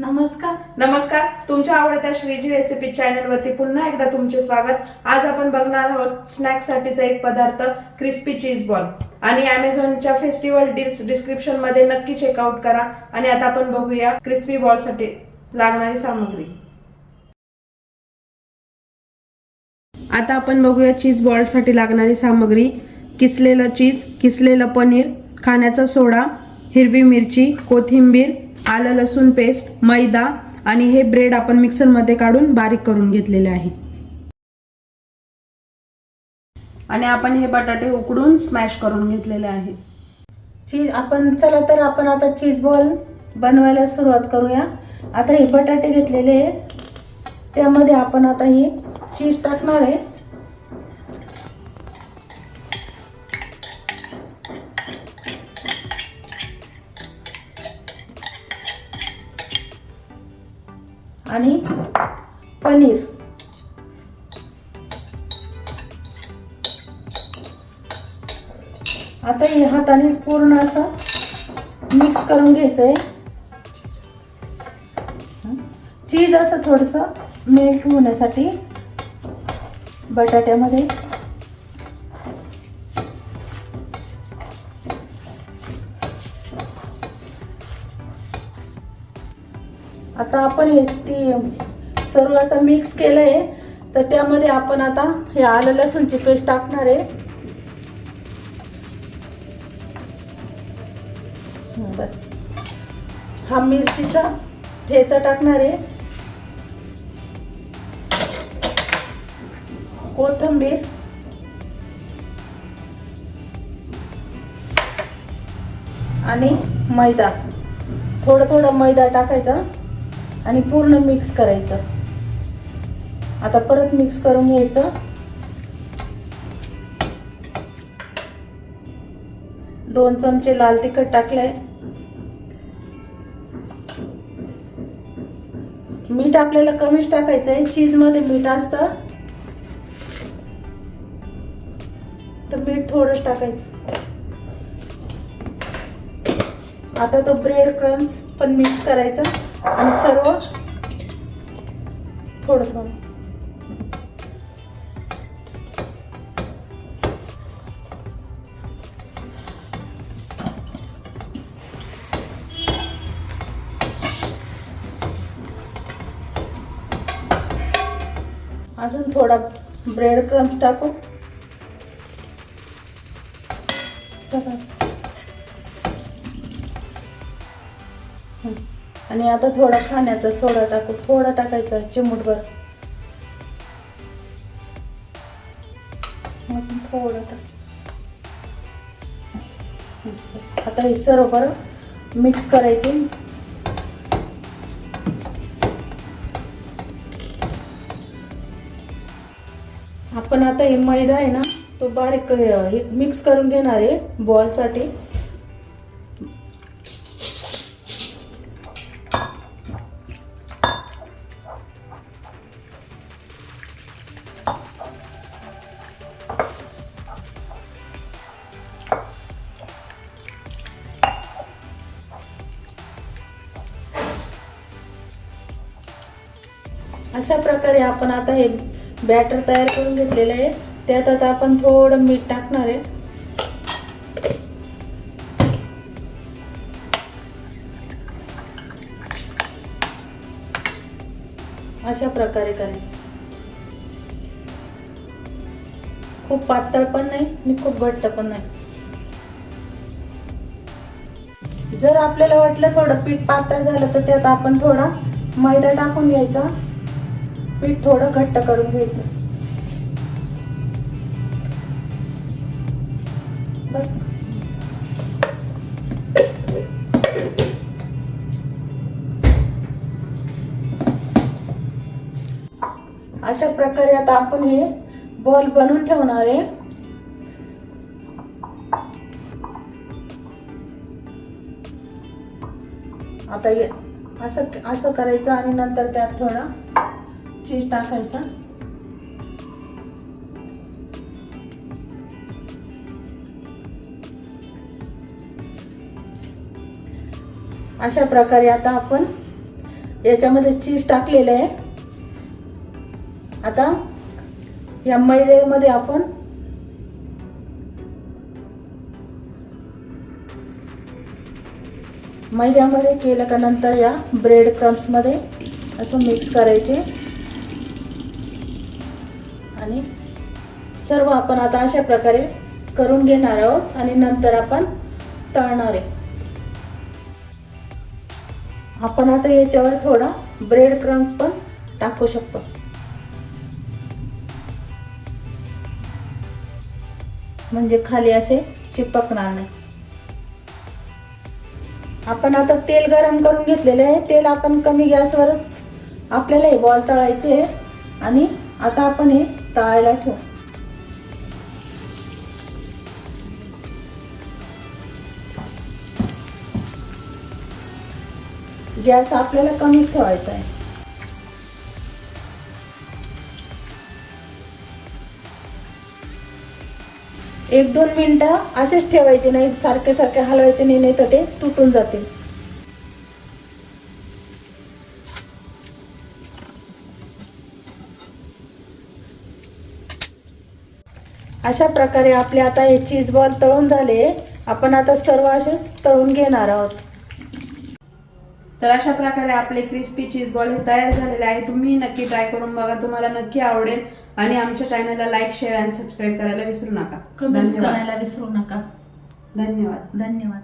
नमस्कार. नमस्कार. तुमच्या आवडत्या श्रीजी रेसिपी चॅनल वरती पुन्हा एकदा तुमचे स्वागत. आज आपण बघणार आहोत स्नॅक्स साठीचा एक पदार्थ क्रिस्पी चीज बॉल आणि अमेझॉनच्या फेस्टिवल डील्स डिस्क्रिप्शनमध्ये नक्की चेकआउट करा. आणि आता आपण बघूया क्रिस्पी बॉलसाठी लागणारी सामग्री. आता आपण बघूया चीज बॉलसाठी लागणारी सामग्री. किसलेलं चीज किसलेलं पनीर खाण्याचा सोडा हिरवी मिरची कोथिंबीर आलं लसूण पेस्ट मैदा आणि हे ब्रेड आपण मिक्सरमध्ये काढून बारीक करून घेतलेले आहे. आणि आपण हे बटाटे उकडून स्मॅश करून घेतलेले आहे. चीज आपण चला तर आपण आता चीज बॉल बनवायला सुरुवात करूया. आता हे बटाटे घेतलेले आहे. त्यामध्ये आपण आता ही चीज टाकणार आहे. आणि पनीर. आता हे हातानेच पूर्ण असं मिक्स करून घ्यायचं आहे चीज असं थोडंसं मेल्ट होण्यासाठी बटाट्यामध्ये आता आपण हे ती सर्व आता मिक्स केलं आहे तर त्यामध्ये आपण आता हे आलं लसूणची पेस्ट टाकणार आहे. बस. हा मिरचीचा ठेचा टाकणार आहे. कोथिंबीर. आणि मैदा. थोडं थोडं मैदा टाकायचा. आणि पूर्ण मिक्स करायचं. आता परत मिक्स करून घ्यायचं. दोन चमचे लाल तिखट टाकले मीठ आपल्याला कमीच टाकायचं आहे. चीजमध्ये मीठ असतं. तर मीठ थोडंच टाकायचं. आता तो ब्रेड क्रम्स पण मिक्स करायचा. आणि सर्व थोडं थोडं. अजून थोडा ब्रेड क्रम्स टाकू. हं. आणि आता थोडा खाण्याचा सोडा टाकू थोडा टाकायचा चिमूटभर. अजून थोडं टाक. आता हे सर्व बरं मिक्स करायचे. आपण आता हे मैदा आहे ना तो बारीक हे मिक्स करून घेणार आहे बॉलसाठी. अशा प्रकारे आपण आता हे बॅटर तयार करून घेतलेलं आहे. त्यात आता आपण थोडं मीठ टाकणार आहे. अशा प्रकारे करायचं. खूप पातळ पण नाही आणि खूप घट्ट पण नाही. जर आपल्याला वाटलं थोडं पीठ पातळ झालं तर त्यात आपण थोडा मैदा टाकून घ्यायचा. पीठ थोडं घट्ट करून घ्यायचं. बस. अशा प्रकारे आता आपण हे बॉल बनवून ठेवणार आहे. आता असं असं करायचं आणि नंतर त्यात थोडा चीज टाकायचा. अशा प्रकारे आता आपण याच्यामध्ये चीज टाकलेलं आहे. आता या मैद्यामध्ये आपण मैद्यामध्ये केलं का नंतर या ब्रेड क्रम्समध्ये असं मिक्स करायचे. आणि सर्व आपण आता अशा प्रकारे करून घेणार आहोत आणि नंतर आपण तळणार आहे. आपण आता याच्यावर थोडा ब्रेड क्रम्स पण टाकू शकतो. म्हणजे खाली असे चिपकणार नाही. आपण आता तेल गरम करून घेतलेले आहे. तेल आपण कमी गॅसवरच आपल्याला हे बॉल तळायचे आहे. आणि आता आपण हे तळायला ठेव. गॅस आपल्याला कमीच ठेवायचा आहे. एक दोन मिनटं असेच ठेवायचे नाही सारखे सारखे हलवायचे नाही नाही तर ते तुटून जातील. अशा प्रकारे आपले आता हे चीज बॉल तळून झाले. आपण आता सर्व असेच तळून घेणार आहोत. तर अशा प्रकारे आपले क्रिस्पी चीज बॉल हे तयार झालेले आहे. तुम्ही नक्की ट्राय करून बघा. तुम्हाला नक्की आवडेल. आणि आमच्या चॅनलला लाईक शेअर आणि सबस्क्राईब करायला विसरू नका. धन्यवाद. करायला विसरू नका. धन्यवाद. धन्यवाद.